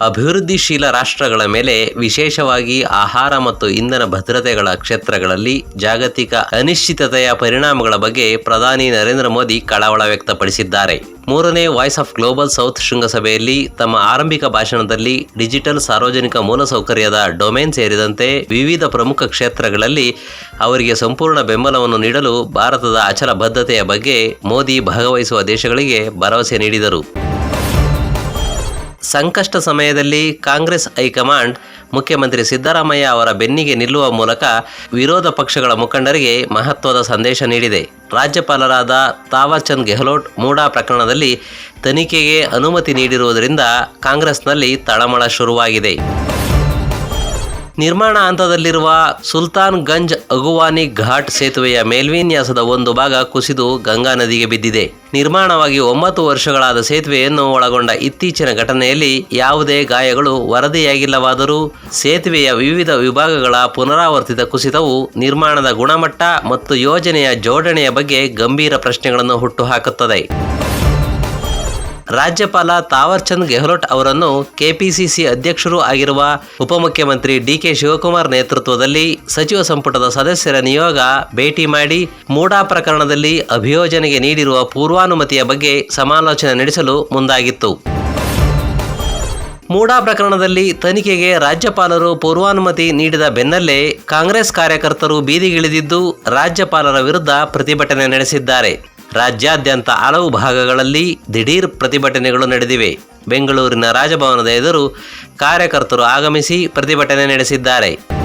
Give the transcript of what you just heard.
ಅಭಿವೃದ್ಧಿಶೀಲ ರಾಷ್ಟ್ರಗಳ ಮೇಲೆ ವಿಶೇಷವಾಗಿ ಆಹಾರ ಮತ್ತು ಇಂಧನ ಭದ್ರತೆಗಳ ಕ್ಷೇತ್ರಗಳಲ್ಲಿ ಜಾಗತಿಕ ಅನಿಶ್ಚಿತತೆಯ ಪರಿಣಾಮಗಳ ಬಗ್ಗೆ ಪ್ರಧಾನಿ ನರೇಂದ್ರ ಮೋದಿ ಕಳವಳ ವ್ಯಕ್ತಪಡಿಸಿದ್ದಾರೆ. ಮೂರನೇ ವಾಯ್ಸ್ ಆಫ್ ಗ್ಲೋಬಲ್ ಸೌತ್ ಶೃಂಗಸಭೆಯಲ್ಲಿ ತಮ್ಮ ಆರಂಭಿಕ ಭಾಷಣದಲ್ಲಿ ಡಿಜಿಟಲ್ ಸಾರ್ವಜನಿಕ ಮೂಲಸೌಕರ್ಯದ ಡೊಮೇನ್ ಸೇರಿದಂತೆ ವಿವಿಧ ಪ್ರಮುಖ ಕ್ಷೇತ್ರಗಳಲ್ಲಿ ಅವರಿಗೆ ಸಂಪೂರ್ಣ ಬೆಂಬಲವನ್ನು ನೀಡಲು ಭಾರತದ ಅಚಲ ಬದ್ಧತೆಯ ಬಗ್ಗೆ ಮೋದಿ ಭಾಗವಹಿಸುವ ದೇಶಗಳಿಗೆ ಭರವಸೆ ನೀಡಿದರು. ಸಂಕಷ್ಟ ಸಮಯದಲ್ಲಿ ಕಾಂಗ್ರೆಸ್ ಹೈಕಮಾಂಡ್ ಮುಖ್ಯಮಂತ್ರಿ ಸಿದ್ದರಾಮಯ್ಯ ಅವರ ಬೆನ್ನಿಗೆ ನಿಲ್ಲುವ ಮೂಲಕ ವಿರೋಧ ಪಕ್ಷಗಳ ಮುಖಂಡರಿಗೆ ಮಹತ್ವದ ಸಂದೇಶ ನೀಡಿದೆ. ರಾಜ್ಯಪಾಲರಾದ ತಾವರ್ಚಂದ್ ಗೆಹ್ಲೋಟ್ ಮೂಡಾ ಪ್ರಕರಣದಲ್ಲಿ ತನಿಖೆಗೆ ಅನುಮತಿ ನೀಡಿರುವುದರಿಂದ ಕಾಂಗ್ರೆಸ್ನಲ್ಲಿ ತಳಮಳ ಶುರುವಾಗಿದೆ. ನಿರ್ಮಾಣ ಹಂತದಲ್ಲಿರುವ ಸುಲ್ತಾನ್ ಗಂಜ್ ಅಗುವಾನಿ ಘಾಟ್ ಸೇತುವೆಯ ಮೇಲ್ವಿನ್ಯಾಸದ ಒಂದು ಭಾಗ ಕುಸಿದು ಗಂಗಾ ನದಿಗೆ ಬಿದ್ದಿದೆ. ನಿರ್ಮಾಣವಾಗಿ ಒಂಬತ್ತು ವರ್ಷಗಳಾದ ಸೇತುವೆಯನ್ನು ಒಳಗೊಂಡ ಇತ್ತೀಚಿನ ಘಟನೆಯಲ್ಲಿ ಯಾವುದೇ ಗಾಯಗಳು ವರದಿಯಾಗಿಲ್ಲವಾದರೂ ಸೇತುವೆಯ ವಿವಿಧ ವಿಭಾಗಗಳ ಪುನರಾವರ್ತಿತ ಕುಸಿತವು ನಿರ್ಮಾಣದ ಗುಣಮಟ್ಟ ಮತ್ತು ಯೋಜನೆಯ ಜೋಡಣೆಯ ಬಗ್ಗೆ ಗಂಭೀರ ಪ್ರಶ್ನೆಗಳನ್ನು ಹುಟ್ಟುಹಾಕುತ್ತದೆ ರಾಜ್ಯಪಾಲ ತಾವರ್ಚಂದ್ ಗೆಹ್ಲೋಟ್ ಅವರನ್ನು ಕೆಪಿಸಿಸಿ ಅಧ್ಯಕ್ಷರೂ ಆಗಿರುವ ಉಪಮುಖ್ಯಮಂತ್ರಿ ಡಿಕೆ ಶಿವಕುಮಾರ್ ನೇತೃತ್ವದಲ್ಲಿ ಸಚಿವ ಸಂಪುಟದ ಸದಸ್ಯರ ನಿಯೋಗ ಭೇಟಿ ಮಾಡಿ ಮೂಡಾ ಪ್ರಕರಣದಲ್ಲಿ ಅಭಿಯೋಜನೆಗೆ ನೀಡಿರುವ ಪೂರ್ವಾನುಮತಿಯ ಬಗ್ಗೆ ಸಮಾಲೋಚನೆ ನಡೆಸಲು ಮುಂದಾಗಿತ್ತು. ಮೂಡಾ ಪ್ರಕರಣದಲ್ಲಿ ತನಿಖೆಗೆ ರಾಜ್ಯಪಾಲರು ಪೂರ್ವಾನುಮತಿ ನೀಡಿದ ಬೆನ್ನಲ್ಲೇ ಕಾಂಗ್ರೆಸ್ ಕಾರ್ಯಕರ್ತರು ಬೀದಿಗಿಳಿದಿದ್ದು ರಾಜ್ಯಪಾಲರ ವಿರುದ್ಧ ಪ್ರತಿಭಟನೆ ನಡೆಸಿದ್ದಾರೆ. ರಾಜ್ಯಾದ್ಯಂತ ಹಲವು ಭಾಗಗಳಲ್ಲಿ ದಿಢೀರ್ ಪ್ರತಿಭಟನೆಗಳು ನಡೆದಿವೆ. ಬೆಂಗಳೂರಿನ ರಾಜಭವನದ ಎದುರು ಕಾರ್ಯಕರ್ತರು ಆಗಮಿಸಿ ಪ್ರತಿಭಟನೆ ನಡೆಸಿದ್ದಾರೆ.